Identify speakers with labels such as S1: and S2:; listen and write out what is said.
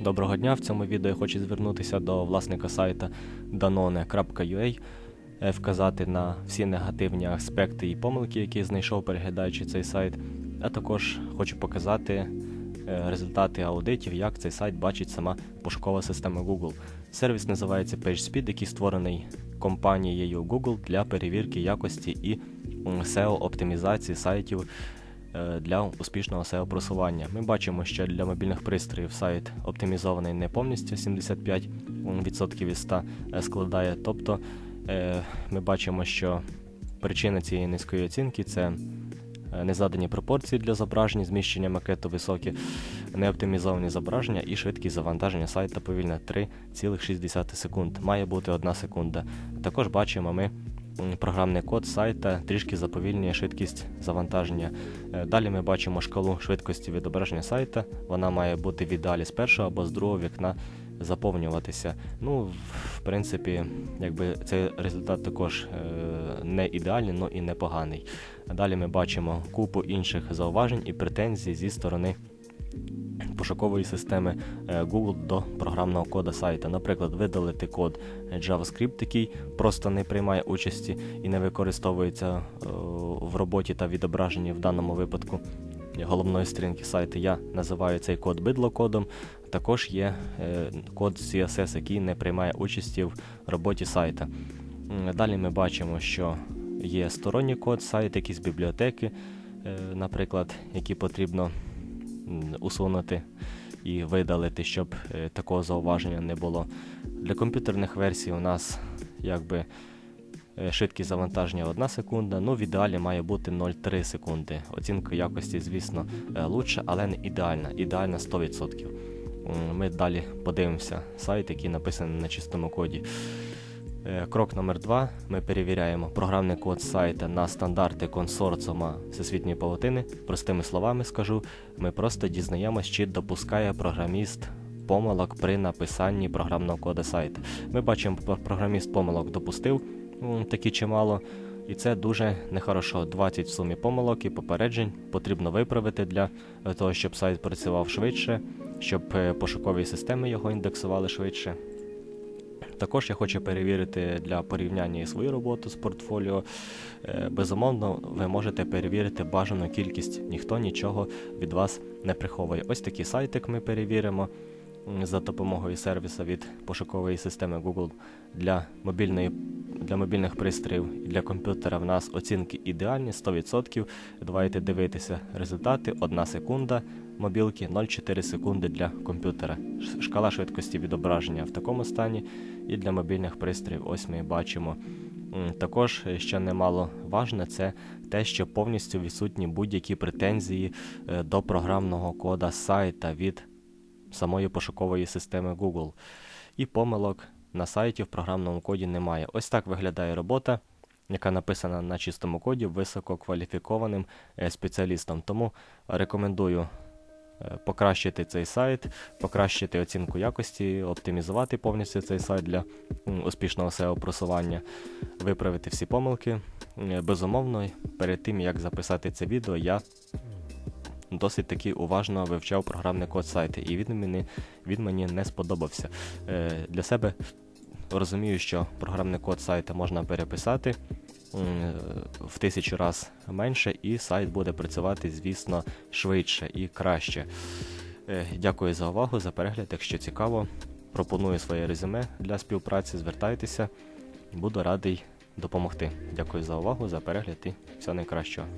S1: Доброго дня! В цьому відео я хочу звернутися до власника сайта danone.ua, е, вказати на всі негативні аспекти і помилки, які знайшов, переглядаючи цей сайт. А також хочу показати е, результати аудитів, як цей сайт бачить сама пошукова система Google. Сервіс називається PageSpeed, який створений компанією Google для перевірки якості і SEO-оптимізації сайтів для успішного SEO просування. Ми бачимо, що для мобільних пристроїв сайт оптимізований не повністю 75% із 100 е, складає. Тобто е, ми бачимо, що причина цієї низької оцінки це е, незадані пропорції для зображень, зміщення макету високі, неоптимізовані зображення і швидкість завантаження сайта повільна 3,6 секунд. Має бути 1 секунда. Також бачимо ми програмний код сайта трішки заповільнює швидкість завантаження. Е, Далі ми бачимо шкалу швидкості відображення сайта. Вона має бути в ідеалі з першого або з другого вікна заповнюватися. Ну, в- принципі, якби цей результат також е, не ідеальний, але і непоганий. Далі ми бачимо купу інших зауважень і претензій зі сторони пошукової системи е, Google до програмного кода сайта. Наприклад, видалити код JavaScript, який просто не приймає участі і не використовується е, в роботі та відображенні в даному випадку головної сторінки сайту. Я називаю цей код бидлокодом. Також є е, код CSS, який не приймає участі в роботі сайта. Далі ми бачимо, що є сторонній код, сайт, якісь бібліотеки, наприклад, які потрібно усунути і видалити, щоб е, такого зауваження не було. Для комп'ютерних версій у нас якби е, швидкість завантаження 1 секунда, ну в ідеалі має бути 0,3 секунди. Оцінка якості, звісно, е, лучше, але не ідеальна. Ідеальна 100%. Ми далі подивимося сайт, який написаний на чистому коді. Е, Крок номер два. Ми перевіряємо програмний код сайта на стандарти консорціума всесвітньої павутини. Простими словами скажу, ми просто дізнаємось, чи допускає програміст помилок при написанні програмного коду сайта. Ми бачимо, про- програміст помилок допустив такі чимало, і це дуже нехорошо. 20 в сумі помилок і попереджень потрібно виправити для е, того, щоб сайт працював швидше, щоб е, пошукові системи його індексували швидше. Також я хочу перевірити для порівняння і свою роботу з портфоліо. Е, Безумовно, ви можете перевірити бажану кількість, ніхто нічого від вас не приховує. Ось такий сайтик ми перевіримо за допомогою сервіса від пошукової системи Google для мобільної. Для мобільних пристроїв і для комп'ютера в нас оцінки ідеальні 100%. Давайте дивитися результати. 1 секунда мобілки, 0,4 секунди для комп'ютера. Шкала швидкості відображення в такому стані. І для мобільних пристроїв ось ми бачимо. Також е, що немало важне, це те, що повністю відсутні будь-які претензії е, до програмного кода сайта від самої пошукової системи Google. І помилок на сайті в програмному коді немає. Ось так виглядає робота, яка написана на чистому коді висококваліфікованим е, спеціалістом. Тому рекомендую покращити цей сайт, покращити оцінку якості, оптимізувати повністю цей сайт для успішного SEO просування, виправити всі помилки. Е, Безумовно, перед тим як записати це відео, я досить таки уважно вивчав програмний код сайту, і він мені, він мені не сподобався. Е, Для себе розумію, що програмний код сайта можна переписати в тисячу раз менше, і сайт буде працювати, звісно, швидше і краще. Е, Дякую за увагу, за перегляд. Якщо цікаво, пропоную своє резюме для співпраці. Звертайтеся, буду радий допомогти. Дякую за увагу, за перегляд і всього найкращого.